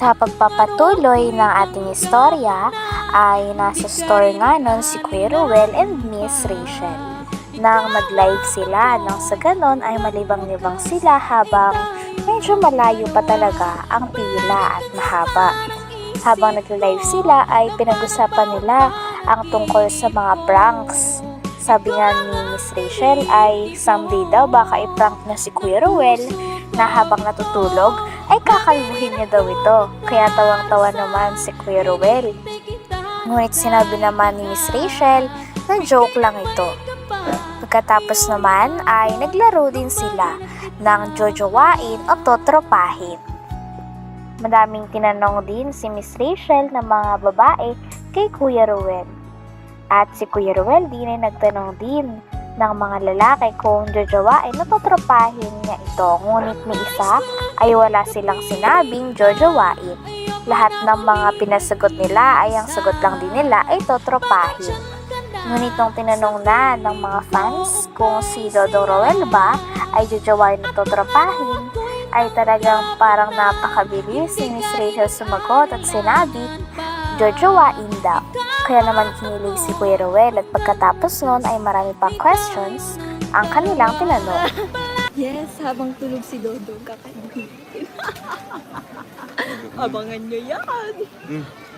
Sa pagpapatuloy ng ating istorya ay nasa store nga nun si Kuya and Miss Rachel. Nang mag-live sila, nang sa ganon ay malibang-libang sila habang medyo malayo pa talaga ang pila at mahaba. Habang nag-live sila ay pinag-usapan nila ang tungkol sa mga pranks. Sabi nga ni Miss Rachel ay someday daw baka i-prank na si Kuya na habang natutulog ay kakalbuhin niya daw ito. Kaya tawang-tawa naman si Kuya Ruel. Ngunit sinabi naman ni Miss Rachel na joke lang ito. Pagkatapos naman ay naglaro din sila ng jojowain o totropahin. Madaming tinanong din si Miss Rachel ng mga babae kay Kuya Ruel. At si Kuya Ruel din ay nagtanong din ng mga lalaki kung jojowain o totropahin niya ito. Ngunit ni isa ay wala silang sinabing jojowain. Lahat ng mga pinasagot nila ay ang sagot lang din nila ay totropahin. Ngunit nung tinanong na ng mga fans kung si Dodong Roel ba ay jojowain o totropahin, ay talagang parang napakabilis si Miss Rachel sumagot at sinabi, jojowain daw. Kaya naman kinilig si Kuya Roel at pagkatapos nun ay marami pang questions ang kanilang tinanong. Yes, habang tulog si Dodo, kakainin. Abangan nyo yan.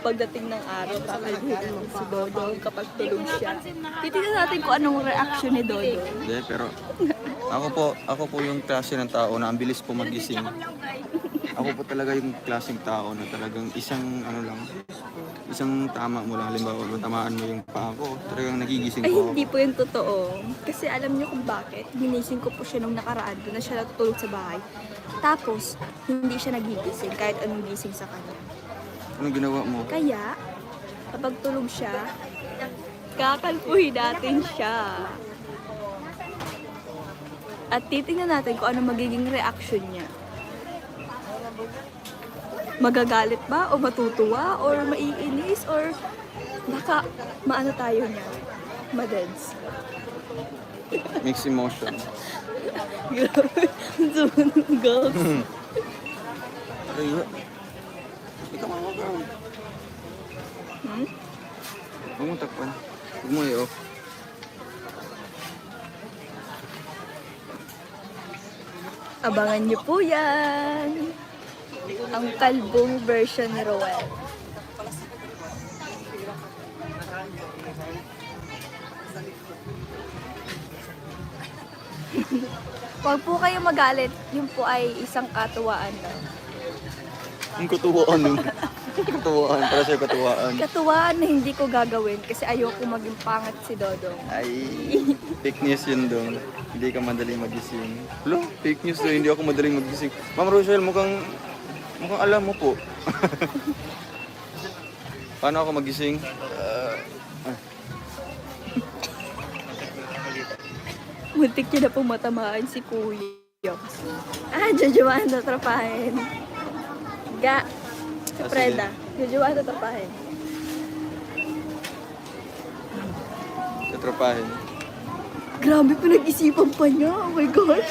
Pagdating ng araw, kakainin si Dodo kapag tulog siya. Titignan natin kung anong reaction ni Dodo. Hindi, pero ako po, ako po yung klase ng tao na ang bilis po magising. Ako po talaga yung klaseng tao na talagang isang ano lang, isang tama mo lang, halimbawa tamaan mo yung paa ko, talagang nagigising Ay, po ako. hindi po yung totoo. Kasi alam niyo kung bakit. Ginising ko po siya nung nakaraan. Doon na siya natutulog sa bahay. Tapos, hindi siya nagigising kahit anong gising sa kanya. Anong ginawa mo? Kaya, kapag tulog siya, kakalpuhin natin siya. At titingnan natin kung ano magiging reaction niya. Magagalit ba o matutuwa or or baka maano tayo niya. Madeds. Mixed emotion. Girls. Ay, ikaw mga ka. Hmm? Huwag mo takpan. Huwag mo i-off. Abangan niyo po yan. Ang kalbong version ni Roel. Huwag po kayo magalit. Yun po ay isang katuwaan lang. Ang katuwaan nun. katuwaan, para sa'yo katuwaan. Katuwaan na hindi ko gagawin kasi ayoko maging pangat si Dodong. Ay, fake news yun dong. Hindi ka madaling magising. Hello, fake news doon. Hindi ako madaling magising. Ma'am Rochelle, mukhang, mukhang alam mo po. Paano ako magising? Muntik niya na pong matamaan si Kuya. Ah, jojoan na trapahin. Ga. Sa Ah, Preda. Jojoan na trapahin. tatrapahin. Grabe, pinag-isipan pa niya. Oh my gosh.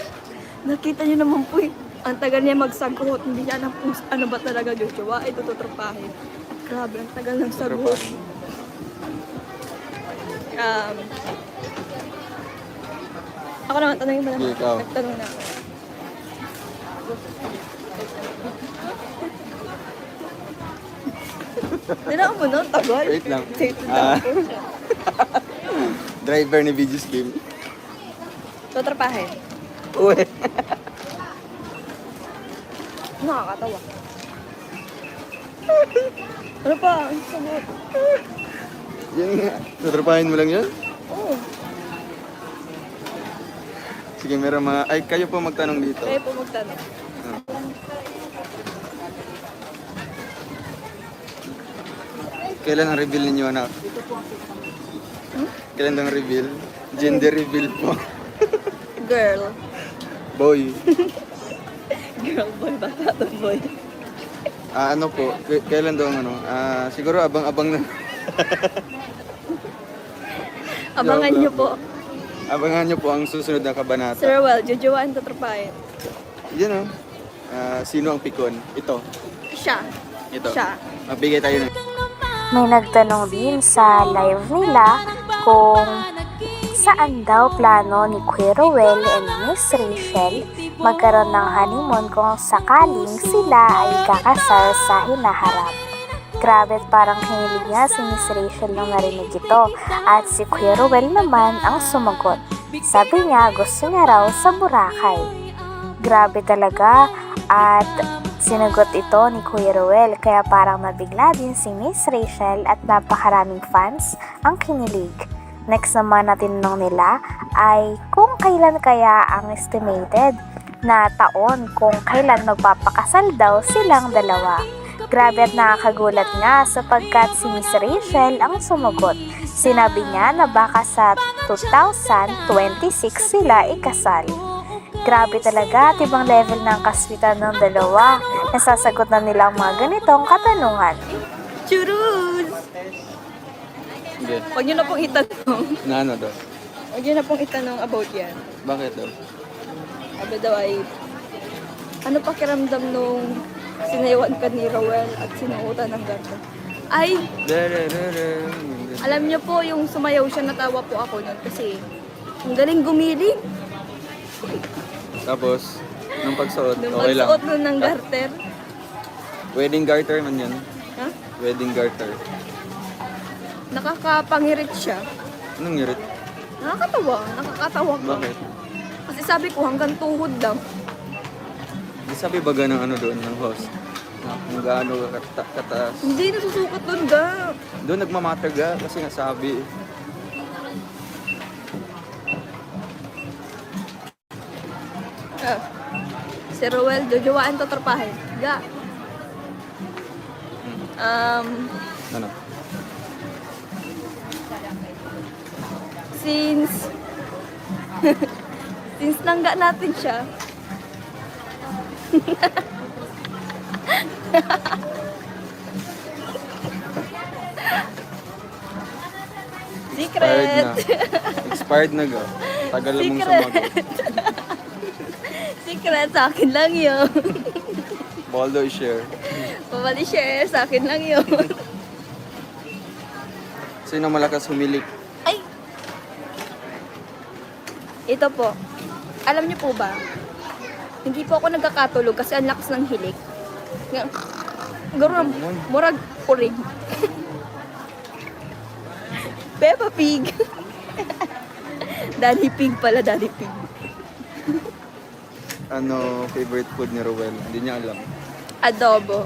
Nakita niyo naman po eh. Ang tagal niya magsagot. Hindi niya alam kung ano ba talaga jojoa. Ito tutrapahin. Grabe, ang tagal ng sagot. Um, ako naman, tanongin mo naman. Sige, ikaw. Nagtanong na ako. Tinawag mo no? Tagal? Wait lang. Wait Ah. lang. Driver ni Videos Game. Tutrapahin. Uy. Nakakatawa. ano pa? Ang sagot. Yan nga. Tatrapahin mo lang yan? Oo. Sige, meron mga... Ay, kayo po magtanong dito. Kaya po magtanong. Kailan ang reveal ninyo, anak? Kailan ang reveal? Gender reveal po. Girl. Boy. Girl boy, bata to boy. Ah, ano po? K- kailan daw ang ano? Ah, siguro abang-abang na. Abangan niyo po. Abangan nyo po ang susunod na kabanata. Sir Well, jujuan tatrapahin. Yan o. Ah, sino ang pikon? Ito. Siya. Ito. Siya. Mabigay tayo ng... May nagtanong din sa live nila kung saan daw plano ni Kuya Ruel and Miss Rachel magkaroon ng honeymoon kung sakaling sila ay kakasal sa hinaharap. Grabe at parang hinilig niya si Miss Rachel nung narinig ito at si Kuya Ruel naman ang sumagot. Sabi niya gusto niya raw sa Boracay. Grabe talaga at sinagot ito ni Kuya Ruel kaya parang nabigla din si Miss Rachel at napakaraming fans ang kinilig. Next naman na tinanong nila ay kung kailan kaya ang estimated na taon kung kailan magpapakasal daw silang dalawa. Grabe at nakakagulat nga sapagkat si Miss Rachel ang sumagot. Sinabi niya na baka sa 2026 sila ikasal. Grabe talaga at ibang level ng kaswitan ng dalawa. Nasasagot na nila ang mga ganitong katanungan. Churus! Hindi. Huwag niyo na pong itanong. Na ano daw? Huwag niyo na pong itanong about yan. Bakit daw? Sabi daw ay, ano pakiramdam nung sinayawan ka ni Rowell at sinuutan ng gardo? Ay, alam niyo po, yung sumayaw siya, natawa po ako nun kasi ang galing gumiling. Tapos, nung pagsuot, Nung okay lang. magsuot nun ng garter. Wedding garter man yan. Ha? Wedding garter. Nakakapangirit siya. Anong ngirit? Nakakatawa. Nakakatawa ka. Bakit? Kasi sabi ko hanggang tuhod lang. Di sabi ba ng ano doon ng host? Na kung gaano ka kata- kataas. Hindi nasusukat doon ga. Doon nagmamatter ga kasi nga sabi. Ah. Si Rowell, jojowain to trapahin. Ga. Um, Ano? since since nangga natin siya Expired secret na. Expired na ga. Tagal na mong Secret. sumagot. secret sa akin lang yun Baldo i-share. pabali share sa akin lang yun Sino malakas humilik? ay ito po alam niyo po ba hindi po ako nagkakatulog kasi ang lakas ng hilik garo murag puring Peppa Pig Daddy Pig pala Daddy Pig Ano favorite food ni Rowel? Hindi niya alam. adobo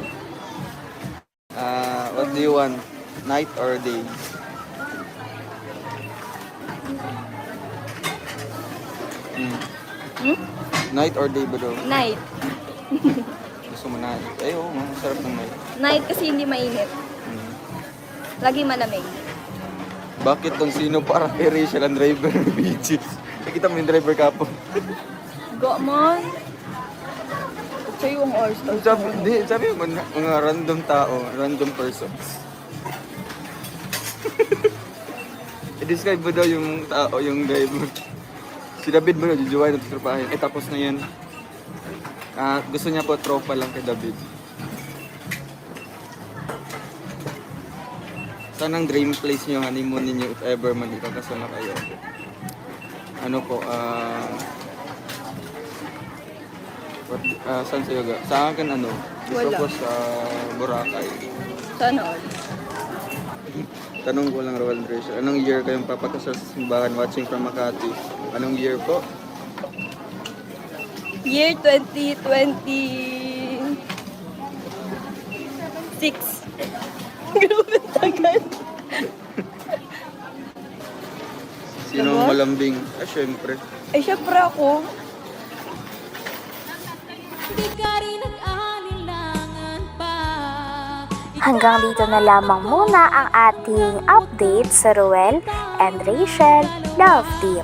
Ah, what do you want? Night or day? Hmm. Hmm? Night or day ba daw? night Gusto mo night? Ay, oo, oh, sarap ng night. night kasi hindi mainit Hmm. lagi malamig Bakit tong sino para kay Rachel ang driver ng beaches? Nakita mo yung driver kapo. go mon sa'yo ang oras Sabi, hindi, sabi mo, mga, mga random tao, random persons. I-describe mo daw yung tao, yung driver. Si David mo na, jujuwain at tropahin. Eh, tapos na yan. Ah, gusto niya po tropa lang kay David. Saan ang dream place niyo, honeymoon ninyo if ever man ikakasama kayo? Ano po, ah... what, ah, saan sa'yo ga? Sa akin ano? Gusto Wala. ko sa Boracay. sana all Tanong ko lang, Roel Rachel, anong year kayong papakasal sa simbahan watching from Makati? Anong year po? year 2026 Grabe tagal Sino ang Diba? malambing? Ah, syempre. Eh, syempre ako. Hanggang dito na lamang muna ang ating update sa Ruel and Rachel Love Team.